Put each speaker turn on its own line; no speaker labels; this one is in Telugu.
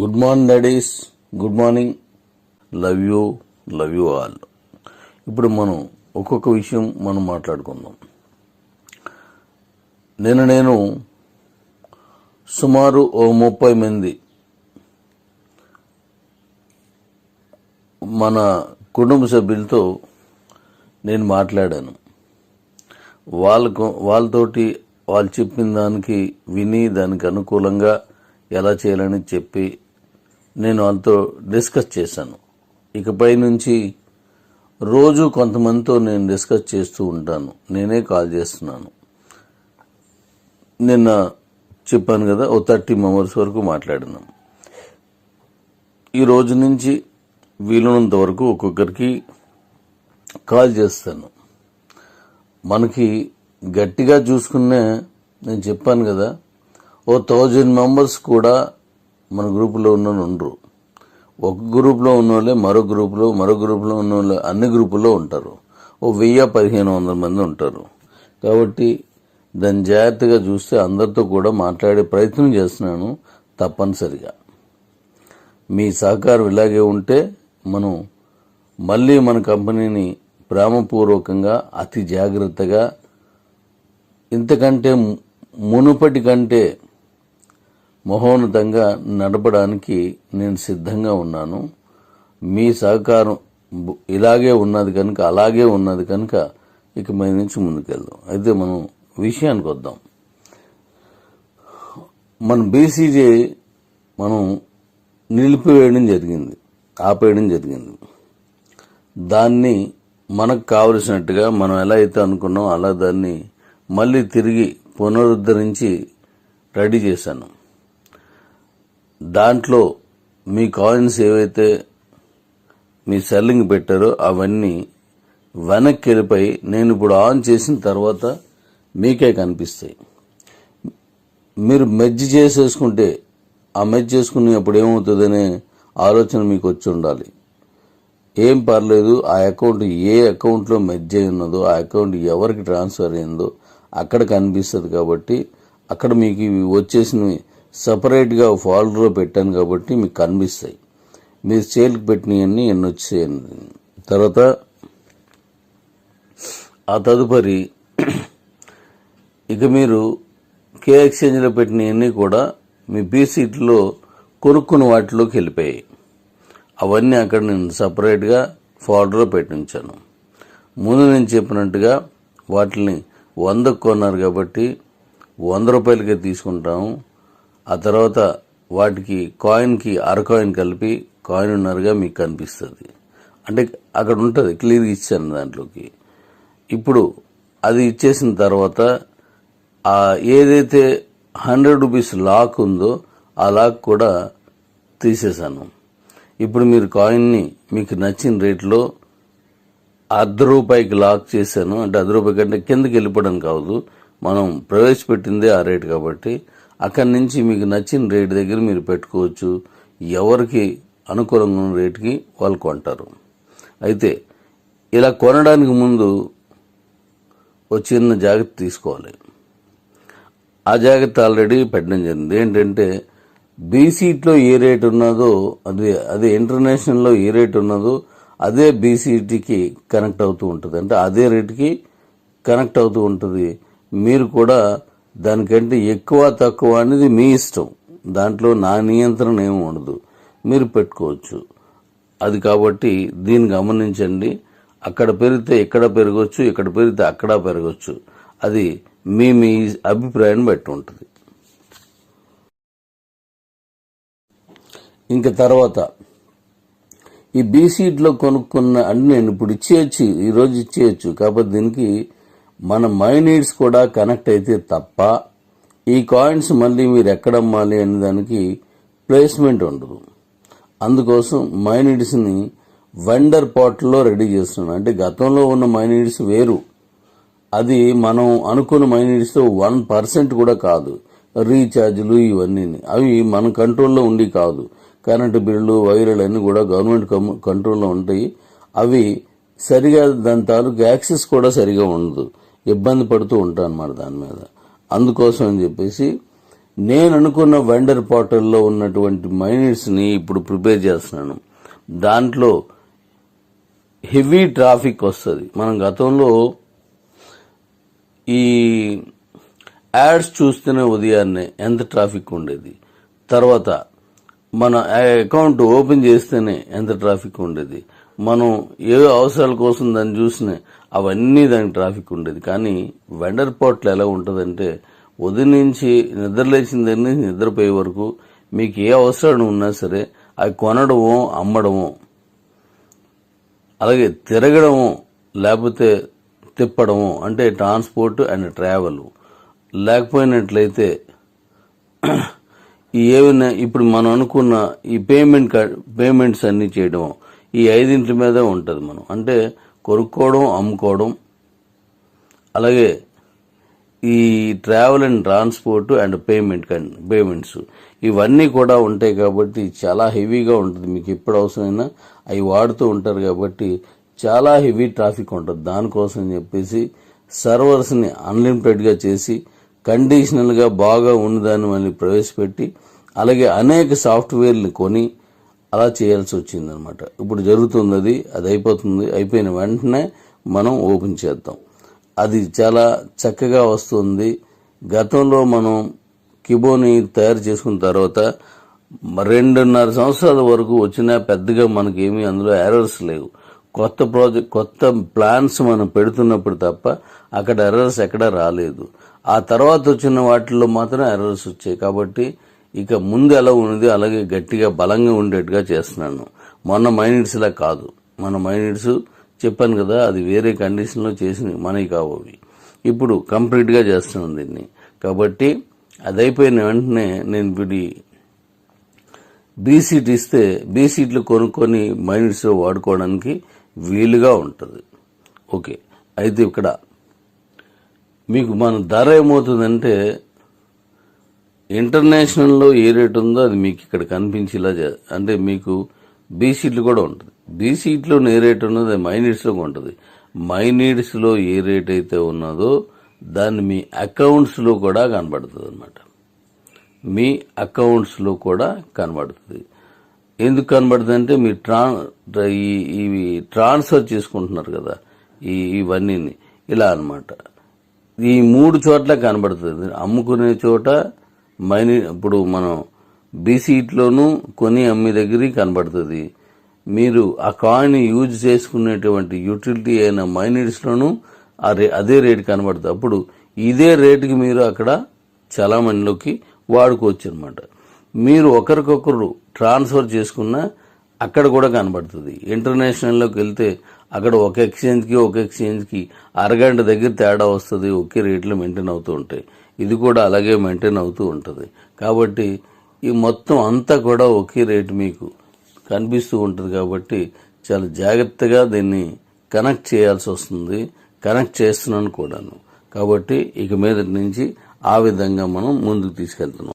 Good morning daddies. Good morning. Love you love you all ఇప్పుడు మనం ఒక్కొక్క విషయం మనం మాట్లాడుకుందాం. నేను నేను సుమారు ఓ ముప్పై మంది మన కుటుంబ సభ్యులతో నేను మాట్లాడాను. వాళ్ళకు వాళ్ళతోటి వాళ్ళు చెప్పిన దానికి విని దానికి అనుకూలంగా ఎలా చేయాలని చెప్పి నేను వాళ్ళతో డిస్కస్ చేశాను. ఇకపై నుంచి రోజు కొంతమందితో నేను డిస్కస్ చేస్తూ ఉంటాను. నేనే కాల్ చేస్తున్నాను. నిన్న చెప్పాను కదా ఓ థర్టీ మెంబర్స్ వరకు మాట్లాడినాం. ఈ రోజు నుంచి వీలున్నంత వరకు ఒక్కొక్కరికి కాల్ చేస్తాను. మనకి గట్టిగా చూసుకునే నేను చెప్పాను కదా ఓ థౌజండ్ మెంబర్స్ కూడా మన గ్రూపులో ఉన్న ఉండరు. ఒక గ్రూప్లో ఉన్న వాళ్ళే మరో గ్రూపులో మరో గ్రూప్లో ఉన్న అన్ని గ్రూపుల్లో ఉంటారు. ఓ వెయ్యి పదిహేను వందల మంది ఉంటారు. కాబట్టి దాన్ని జాగ్రత్తగా చూస్తే అందరితో కూడా మాట్లాడే ప్రయత్నం చేస్తున్నాను తప్పనిసరిగా. మీ సహకారం ఇలాగే ఉంటే మనం మళ్ళీ మన కంపెనీని ప్రేమపూర్వకంగా అతి జాగ్రత్తగా ఇంతకంటే మునుపటి కంటే మహోన్నతంగా నడపడానికి నేను సిద్ధంగా ఉన్నాను. మీ సహకారం ఇలాగే ఉన్నది కనుక అలాగే ఉన్నది కనుక ఇక మీ నుంచి ముందుకెళ్దాం. అయితే మనం విషయానికి వద్దాం. మన బీసీజే మనం నిలిపివేయడం జరిగింది ఆపేయడం జరిగింది. దాన్ని మనకు కావలసినట్టుగా మనం ఎలా అయితే అనుకున్నాం అలా దాన్ని మళ్ళీ తిరిగి పునరుద్ధరించి రెడీ చేశాను. దాంట్లో మీ కాయిన్స్ ఏవైతే మీ సెల్లింగ్ పెట్టారో అవన్నీ వెనక్కి వెళ్ళిపోయి నేను ఇప్పుడు ఆన్ చేసిన తర్వాత మీకే కనిపిస్తాయి. మీరు మెజ్జి చేసేసుకుంటే ఆ మెజ్ చేసుకునేప్పుడు ఏమవుతుందనే ఆలోచన మీకు వచ్చి ఉండాలి. ఏం పర్లేదు ఆ అకౌంట్ ఏ అకౌంట్లో మెర్జ్ అయి ఉన్నదో ఆ అకౌంట్ ఎవరికి ట్రాన్స్ఫర్ అయిందో అక్కడ కనిపిస్తుంది కాబట్టి అక్కడ మీకు ఇవి వచ్చేసినవి సపరేట్గా ఫోల్డర్లో పెట్టాను కాబట్టి మీకు కనిపిస్తాయి. మీరు సేల్కి పెట్టినవన్నీ ఎన్ని వచ్చాయి తర్వాత ఆ తదుపరి ఇక మీరు కే ఎక్స్చేంజ్లో పెట్టినవన్నీ కూడా మీ బీసీట్లో కొనుక్కున్న వాటిలోకి వెళ్ళిపోయాయి. అవన్నీ అక్కడ నేను సపరేట్గా ఫోల్డర్లో పెట్టించాను ముందు నేను చెప్పినట్టుగా వాటిని వందకు కొన్నారు కాబట్టి వంద రూపాయలకే తీసుకుంటాము. ఆ తర్వాత వాటికి కాయిన్కి అర కాయిన్ కలిపి కాయిన్ ఉన్నారుగా మీకు కనిపిస్తుంది. అంటే అక్కడ ఉంటుంది క్లియర్గా ఇచ్చాను దాంట్లోకి. ఇప్పుడు అది ఇచ్చేసిన తర్వాత ఆ ఏదైతే హండ్రెడ్ రూపీస్ లాక్ ఉందో ఆ లాక్ కూడా తీసేశాను. ఇప్పుడు మీరు కాయిన్ని మీకు నచ్చిన రేట్లో అర్ధ రూపాయికి లాక్ చేశాను. అంటే అర్ధ రూపాయి కంటే కిందకి వెళ్ళిపోవడం కాదు మనం ప్రవేశపెట్టిందే ఆ రేట్ కాబట్టి అక్కడి నుంచి మీకు నచ్చిన రేటు దగ్గర మీరు పెట్టుకోవచ్చు. ఎవరికి అనుకూలంగా ఉన్న రేటుకి వాళ్ళు కొంటారు. అయితే ఇలా కొనడానికి ముందు ఒక చిన్న జాగ్రత్త తీసుకోవాలి. ఆ జాగ్రత్త ఆల్రెడీ పెట్టడం జరిగింది. ఏంటంటే బీసీట్లో ఏ రేట్ ఉన్నదో అది అదే ఇంటర్నేషనల్లో ఏ రేట్ ఉన్నదో అదే బీసీటీకి కనెక్ట్ అవుతూ ఉంటుంది. అంటే అదే రేటుకి కనెక్ట్ అవుతూ ఉంటుంది. మీరు కూడా దానికంటే ఎక్కువ తక్కువ అనేది మీ ఇష్టం. దాంట్లో నా నియంత్రణ ఏమి ఉండదు. మీరు పెట్టుకోవచ్చు. అది కాబట్టి దీన్ని గమనించండి. అక్కడ పెరిగితే ఇక్కడ పెరగవచ్చు ఇక్కడ పెరిగితే అక్కడ పెరగవచ్చు అది మీ మీ అభిప్రాయం బట్టి ఉంటుంది. ఇంకా తర్వాత ఈ బీసీట్లో కొనుక్కున్న అన్ని నేను ఇప్పుడు ఇచ్చేయచ్చు ఈరోజు ఇచ్చేయచ్చు. కాబట్టి దీనికి మన మైనీడ్స్ కూడా కనెక్ట్ అయితే తప్ప ఈ కాయిన్స్ మళ్ళీ మీరు ఎక్కడ అమ్మాలి అనే దానికి ప్లేస్మెంట్ ఉండదు. అందుకోసం మైనీడ్స్ని వెండర్ పాట్లో రెడీ చేస్తున్నాను. అంటే గతంలో ఉన్న మైనీడ్స్ వేరు. అది మనం అనుకున్న మైనీడ్స్తో వన్ పర్సెంట్ కూడా కాదు. రీఛార్జ్లు ఇవన్నీ అవి మన కంట్రోల్లో ఉండి కాదు. కరెంటు బిల్లు వైర్లు అన్నీ కూడా గవర్నమెంట్ కంట్రోల్లో ఉంటాయి. అవి సరిగా దాని తాలూకు యాక్సెస్ కూడా సరిగా ఉండదు. ఇబ్బంది పడుతూ ఉంటాను అన్నమాట దాని మీద. అందుకోసం అని చెప్పేసి నేను అనుకున్న వెండర్ పోర్టల్లో ఉన్నటువంటి మైనర్స్ని ఇప్పుడు ప్రిపేర్ చేస్తున్నాను. దాంట్లో హెవీ ట్రాఫిక్ వస్తుంది. మనం గతంలో ఈ యాడ్స్ చూస్తేనే ఉదయాన్నే ఎంత ట్రాఫిక్ ఉండేది? తర్వాత మన అకౌంట్ ఓపెన్ చేస్తేనే ఎంత ట్రాఫిక్ ఉండేది? మనం ఏ అవసరాల కోసం దాన్ని చూసినా అవన్నీ దానికి ట్రాఫిక్ ఉండేది. కానీ వెండర్ పోర్టల్ ఎలా ఉంటుందంటే ఉదయం నుంచి నిద్ర లేచిన దగ్గర నుంచి నిద్రపోయే వరకు మీకు ఏ అవసరాలు ఉన్నా సరే అవి కొనడము అమ్మడము అలాగే తిరగడము లేకపోతే తిప్పడము అంటే ట్రాన్స్పోర్ట్ అండ్ ట్రావెల్ లేకపోయినట్లయితే ఈ ఏమైనా ఇప్పుడు మనం అనుకున్న ఈ పేమెంట్ పేమెంట్స్ అన్నీ చేయడం ఈ ఐదింటి మీద ఉంటుంది మనం. అంటే కొనుక్కోవడం అమ్ముకోవడం. అలాగే ఈ travel and transport and payment payments ఇవన్నీ కూడా ఉంటాయి కాబట్టి చాలా హెవీగా ఉంటుంది. మీకు ఎప్పుడు అవసరమైనా అవి వాడుతూ ఉంటారు కాబట్టి చాలా హెవీ ట్రాఫిక్ ఉంటుంది. దానికోసం చెప్పేసి సర్వర్స్ని అన్లిమిటెడ్గా చేసి కండిషనల్గా బాగా ఉన్నదాన్ని మళ్ళీ ప్రవేశపెట్టి అలాగే అనేక సాఫ్ట్వేర్లు కొని అలా చేయాల్సి వచ్చిందనమాట. ఇప్పుడు జరుగుతుంది అది అది అయిపోతుంది అయిపోయిన వెంటనే మనం ఓపెన్ చేద్దాం. అది చాలా చక్కగా వస్తుంది. గతంలో మనం కిబోని తయారు చేసుకున్న తర్వాత రెండున్నర సంవత్సరాల వరకు వచ్చినా పెద్దగా మనకి అందులో ఎర్రర్స్ లేవు. కొత్త ప్రాజెక్ట్ కొత్త ప్లాన్స్ మనం పెడుతున్నప్పుడు తప్ప అక్కడ ఎర్రర్స్ ఎక్కడా రాలేదు. ఆ తర్వాత వచ్చిన వాటిల్లో మాత్రం ఎర్రర్స్ వచ్చాయి. కాబట్టి ఇక ముందు ఎలా ఉన్నది అలాగే గట్టిగా బలంగా ఉండేట్టుగా చేస్తున్నాను. మొన్న మైనిట్స్లా కాదు. మన మైనిట్స్ చెప్పాను కదా అది వేరే కండిషన్లో చేసినవి మనవి కావు ఇప్పుడు కంప్లీట్గా చేస్తున్నాను దీన్ని. కాబట్టి అది అయిపోయిన వెంటనే నేను ఇప్పుడు బీసీట్ ఇస్తే బీ సీట్లు కొనుక్కొని మైనిట్స్లో వాడుకోవడానికి వీలుగా ఉంటుంది. ఓకే. అయితే ఇక్కడ మీకు మన ధర ఏమవుతుందంటే ఇంటర్నేషనల్లో ఏ రేట్ ఉందో అది మీకు ఇక్కడ కనిపించేలా చే- అంటే మీకు బీ సీట్లు కూడా ఉంటుంది. బీ సీట్లో ఏ రేట్ ఉన్నదో అది మైనీడ్స్లో ఉంటుంది. మైనీడ్స్లో ఏ రేట్ అయితే ఉన్నదో దాన్ని మీ అకౌంట్స్లో కూడా కనబడుతుంది అనమాట మీ అకౌంట్స్లో కూడా కనబడుతుంది. ఎందుకు కనబడుతుంది అంటే మీ ట్రా ఇవి ట్రాన్స్ఫర్ చేసుకుంటున్నారు కదా ఈ ఇవన్నీని. ఇలా అన్నమాట. ఈ మూడు చోట్ల కనబడుతుంది. అమ్ముకునే చోట మైని ఇప్పుడు మనం బీసీట్లోనూ కొని అమ్మే దగ్గర కనబడుతుంది. మీరు ఆ కాయిన్ యూజ్ చేసుకునేటువంటి యూటిలిటీ అయిన మైనిట్స్లోనూ ఆ రే అదే రేటు కనబడుతుంది. అప్పుడు ఇదే రేటుకి మీరు అక్కడ చలామణిలోకి వాడుకోవచ్చు అనమాట మీరు ఒకరికొకరు ట్రాన్స్ఫర్ చేసుకున్న అక్కడ కూడా కనబడుతుంది. ఇంటర్నేషనల్లోకి వెళ్తే అక్కడ ఒక ఎక్స్చేంజ్కి ఒక ఎక్స్చేంజ్కి అరగంట దగ్గర తేడా వస్తుంది ఒకే రేట్లు మెయింటైన్ అవుతూ ఉంటాయి. ఇది కూడా అలాగే మెయింటైన్ అవుతూ ఉంటుంది. కాబట్టి ఈ మొత్తం అంతా కూడా ఒకే రేటు మీకు కనిపిస్తూ ఉంటుంది కాబట్టి చాలా జాగ్రత్తగా దీన్ని కనెక్ట్ చేయాల్సి వస్తుంది. కనెక్ట్ చేస్తున్నాను కూడాను. కాబట్టి ఇక మీద నుంచి ఆ విధంగా మనం ముందుకు తీసుకెళ్తున్నాం.